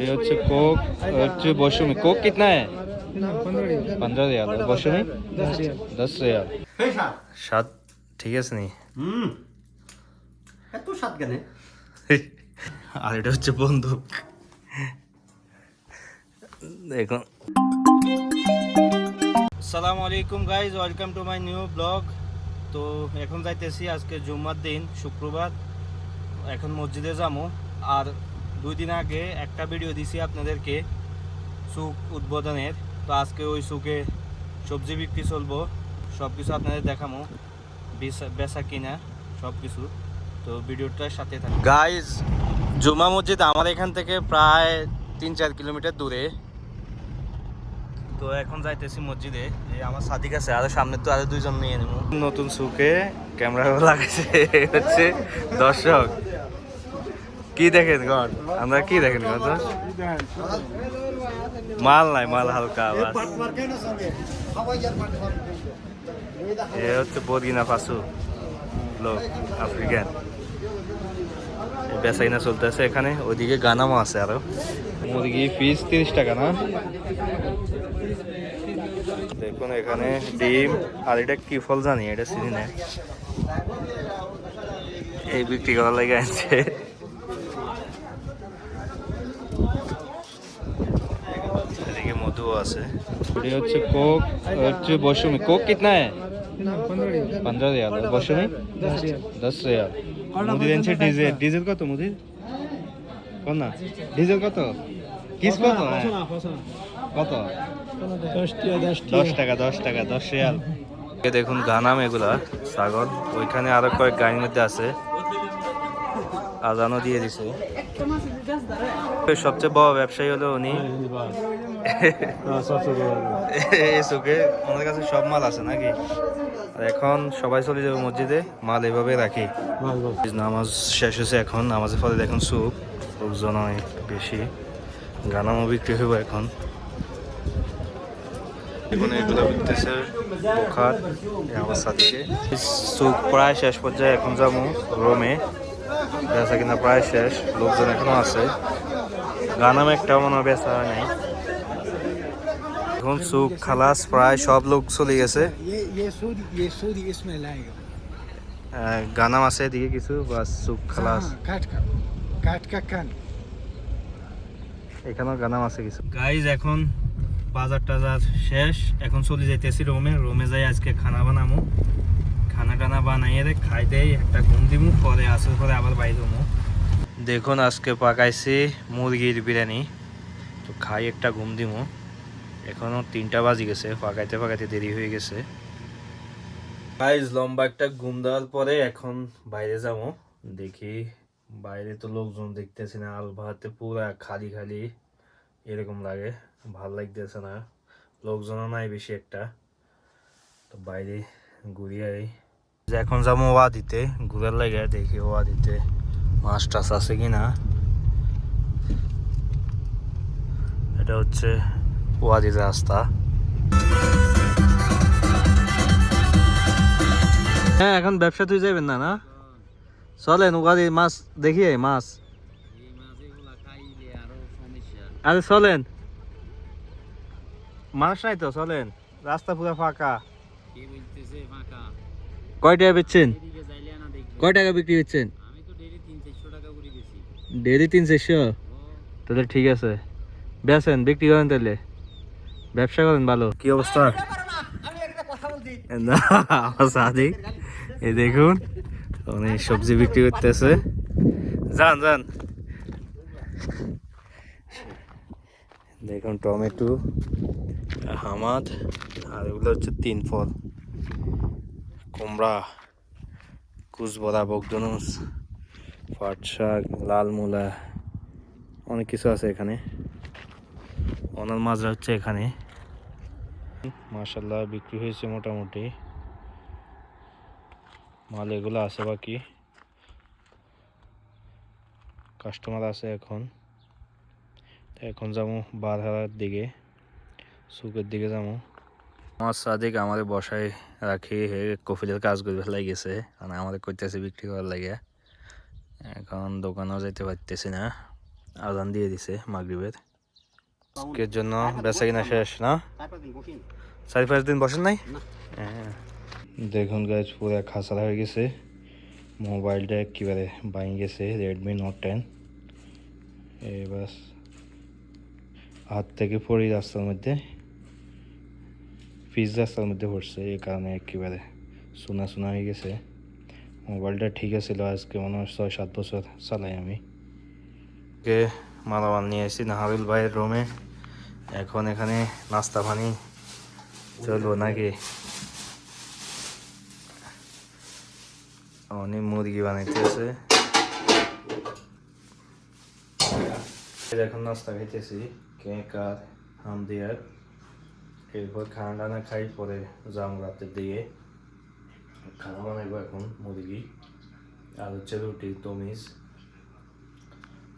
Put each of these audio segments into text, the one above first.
ये হচ্ছে কোক হচ্ছে মৌসুমি কোক कितना है पंद्रह रियाल और मौसुमी दस रियाल স্বাদ ঠিক আছে নি হুম এত স্বাদ কেন আর এটা হচ্ছে বন্দুক দেখুন সালামু আলাইকুম guys welcome to my new blog তো এখন যাইতেছি আজকে জুম্মার দিন শুক্রবার এখন মসজিদে যাবো আর দুই দিন আগে একটা ভিডিও দিছি আপনাদেরকে সুক উদ্বোধনের। তো আজকে ওই সুকে সবজি বিক্রি চলবো সব কিছু আপনাদের দেখামো বেচা- কিনা সব কিছু তো ভিডিওটার সাথে থাকুন। গাইজ জুমা মসজিদ আমার এখান থেকে প্রায় তিন চার কিলোমিটার দূরে। তো এখন যাইতেছি মসজিদে এই আমার সাদিক আছে আর সামনে তো আরও দুইজন নিয়ে নেব। নতুন সুকে ক্যামেরা লাগাইছে হচ্ছে দর্শক। কি দেখেন গন আমরা কি দেখেন তো? মাল নাই, মাল হালকা এ হচ্ছে বদিনা ফাসু লোক, আফ্রিকান। বেচা কিনা চলতেছে এখানে, ওইদিকে গানামও আছে আরও। মুরগি পিস তিরিশ টাকা, না? দেখুন এখানে ডিম, আর এটা কি ফল জানি, এটা চিনি এই বিক্রি করার লাগে আনছে এদিকে মধুও আছে এটা হচ্ছে কোক হচ্ছে মৌসুমি কোক कितना है पंद्रह रियाल और मौसुमी दस रियाल মুদি দিনছে ডিজেল ডিজেল কত মুদি কত না ডিজেল কত কিস কত হ্যাঁ। কত দশ টাকা দশ টাকা দশ রিয়াল এ দেখুন গানাম এগুলা ছাগল ওইখানে আরো কয়েক গাড়ির মধ্যে আছে আজানও দিয়ে দিছে সবচেয়ে বড় ব্যবসায়ী হলো উনি এই সুকে আমাদের কাছে সব মাল আছে নাকি? আর এখন সবাই চলে যাবে মসজিদে মাল এভাবে রাখি। নামাজ শেষ হয়েছে এখন নামাজের ফলে দেখুন সুপ লোকজন অনেক বেশি। গানামও বিক্রি হইব এখন। এখন এগুলো বিকতেছে বোখার এই আমার সাথে প্রায় শেষ পর্যায়ে এখন যাব রোমে। বেচা কিনা প্রায় শেষ লোকজন এখনও আছে। গানাম একটা মনে হয় বেচা হয় নাই। এখন সুখ খালাস প্রায় সব লোক চলে গেছে। গানাম আছে এদিকে কিছু বা সুখ খালাস। এখানেও গানাম আছে কিছু। গাইজ এখন বাজার টাজার শেষ। এখন চলে যাইতেছি রোমে। রোমে যাই আজকে খানা বানামো। খানা টানা বানাইয়ে খাই দেই একটা ঘুম দিমু পরে আসার পরে আবার বাইরে হমো। দেখুন আজকে পাকাইছি মুরগির বিরিয়ানি। তো খাই একটা ঘুম দিমু। এখনও তিনটা বাজি গেছে পাকাইতে পাকাইতে দেরি হয়ে গেছে। গাইজ লম্বা একটা ঘুম দেওয়ার পরে এখন বাইরে যাব। দেখি বাইরে তো লোকজন দেখতেছি না আল ভাতে পুরা খালি খালি এরকম লাগে, ভালো লাগতেছে না। লোকজনও নাই বেশি একটা। তো বাইরে ঘুরিয়ে এখন যাব ওয়া দিতে ঘুরার লাগে, দেখি ওয়া দিতে মাছ টাছ আছে কি না এটা হচ্ছে ওয়াদির রাস্তা। হ্যাঁ এখন ব্যবসা তুই যাবেন না না? চলেন ওখানে মাছ দেখি মাছ। আরে, চলেন। মানুষ নাই তো, চলেন। রাস্তা পুরো ফাঁকা। কয় টাকা বেচছেন? কয় টাকা বিক্রি হচ্ছেন? ডেলি তিন চারশো তাহলে ঠিক আছে। বেচেন, বিক্রি করেন তাহলে। ব্যবসা করেন ভালো। কি অবস্থা? সাদিক এই দেখুন অনেক সবজি বিক্রি করতেছে। যান যান। দেখুন টমেটো হামাদ আর এগুলো হচ্ছে তিন ফল। কুমড়া কুচবরা বগদনুস পাট শাক লাল মূলা অনেক কিছু আছে এখানে। ওনার মাজরা হচ্ছে এখানে। মাশাল্লাহ বিক্রি হয়েছে মোটামুটি। মাল এগুলো আছে বাকি। কাস্টমার আছে এখন। এখন যাব বারহারার দিকে সুকের দিকে যাব। আমার সাদিক আমাদের বসায় রাখি কফিলের কাজ করবে লাগিয়েছে মানে আমাদের করতেছে বিক্রি করার লাগে এখন দোকানেও যাইতে পারতেছি না। আজান দিয়ে দিছে মাগরিবের। আজকের জন্য বেচা কিনা শেষ না? চারি পাঁচ দিন বসেন নাই? হ্যাঁ দেখুন গাছ পুরো খাসালা হয়ে গেছে। মোবাইলটা একেবারে বাইন গেছে রেডমি নোট টেন এবার হাত থেকে পড়ি রাস্তার মধ্যে পিস রাস্তার মধ্যে পড়ছে এই কারণে একেবারে সোনা সোনা হয়ে গেছে। মোবাইলটা ঠিক আছিল আজকে মনে হয় ছয় সাত বছর চালাই আমি। কে মালামাল নিয়ে এসেছি নাহারুল ভাইয়ের রুমে এখন এখানে নাস্তা পানি চলবো নাকি? অনেক মুরগি বানাইতেছে এখন নাস্তা খাইতেছি, কেক আর হাম দিয়ার এরপর খানা টানা খাই, পরে যাম রাতের দিকে। খানা বানাইবো এখন মুরগি। আর হচ্ছে রুটি, তমিজ।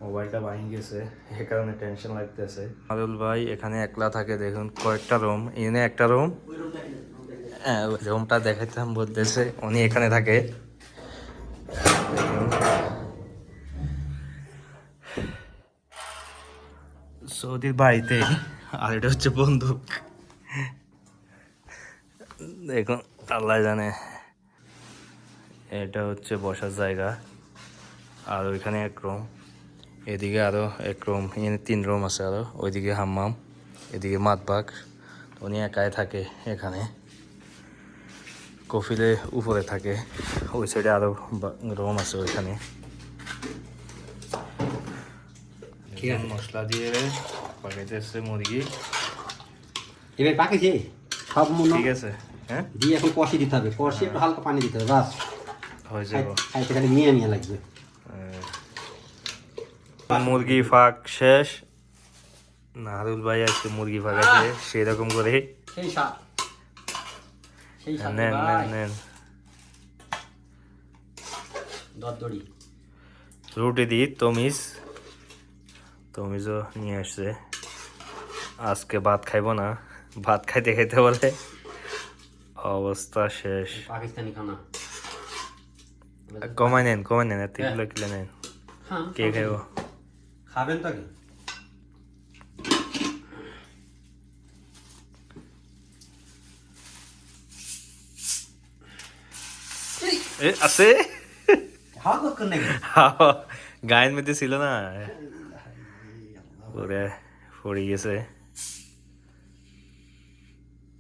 মোবাইলটা ভাঙি গেছে, এ কারণে টেনশন লাগতেছে। আদুল ভাই, এখানে একলা থাকে, দেখুন কয়েকটা রুম এনে একটা রুম হ্যাঁ রুমটা দেখাইতাম, বলতেছে, উনি এখানে থাকে। সৌদির বাড়িতে, আর এটা হচ্ছে বন্দুক। দেখুন, আল্লাহ জানে। এটা হচ্ছে বসার জায়গা, আর ওইখানে এক রুম এদিকে আরও এক রুম এখানে তিন রুম আছে আরও। ওইদিকে হাম্মাম এদিকে মাতবাগ উনি একাই থাকে এখানে। কফিলে উপরে থাকে। ওই সাইডে আরও রুম আছে ওইখানে। মশলা দিয়ে পাকাইতেছে মুরগি। এবার পাকেছে সব মনে ঠিক আছে হ্যাঁ? দিয়ে এখন কষি দিতে হবে। কষি একটু হালকা পানি দিতে হবে বাস। হয়ে যাব। খাইতে খালি মিয়া মিয়া লাগবে। মুরগি ফাঁক শেষ। নাহারুল ভাই আজকে মুরগি ফাঁক আছে সেরকম করে। নেন নেন নেন। রুটি দিই তমিজ। তমিজও নিয়ে আসছে। আজকে ভাত খাইবো না। ভাত খাইতে খাইতে বলে অবস্থা শেষ। পাকিস্তানি খানা কমাই নেন কমাই নেন এত কিলো কিলো নেন। কে খাইবো? খাবেন তো কি এ আছে? গায়ের মধ্যে ছিল না। পরে পড়ে গেছে।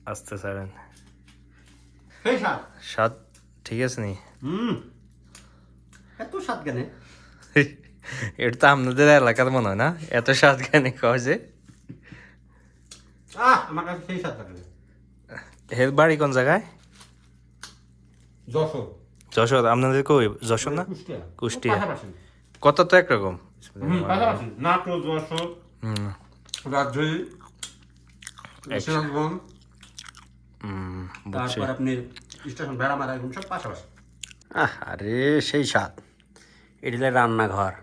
আসতে সারেন স্বাদ ঠিক আছে নি? হুম। এত স্বাদ কেন? এটা তো আপনাদের এলাকার মনে হয় না? এত স্বাদ কেন কয় যে হের বাড়ি কোন জায়গায়? যশোর। যশোর আপনাদের কই? যশোর না? কুষ্টিয়া। কত তো একরকম নাটোর যশোর রাজশাহী তারপর আপনি স্টেশন সব পাশাপাশি। আরে সেই স্বাদ। এটি রান্নাঘর।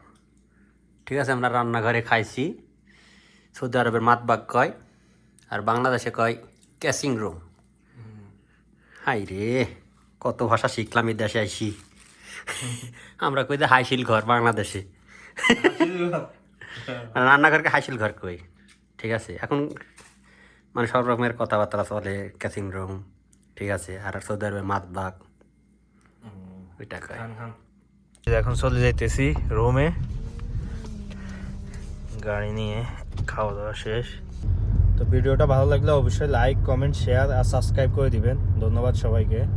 ঠিক আছে আমরা রান্নাঘরে খাইছি। সৌদি আরবের মাতবাগ কয় আর বাংলাদেশে কয় ক্যাসিং রুম। হাই রে কত ভাষা শিখলাম এই দেশে আইসি আমরা কই হাইশিল ঘর বাংলাদেশে। আর রান্নাঘরকে হাইশিল ঘর কই ঠিক আছে। এখন মানে সব রকমের কথাবার্তা চলে ক্যাসিং রুম ঠিক আছে। আর সৌদি আরবের মাতবাগ ওইটা কয়। এখন চলে যাইতেছি রোমে। গাড়ি নিয়ে খাওয়া দাওয়া শেষ। তো ভিডিওটা ভালো লাগলে অবশ্যই লাইক কমেন্ট শেয়ার আর সাবস্ক্রাইব করে দিবেন। ধন্যবাদ সবাইকে।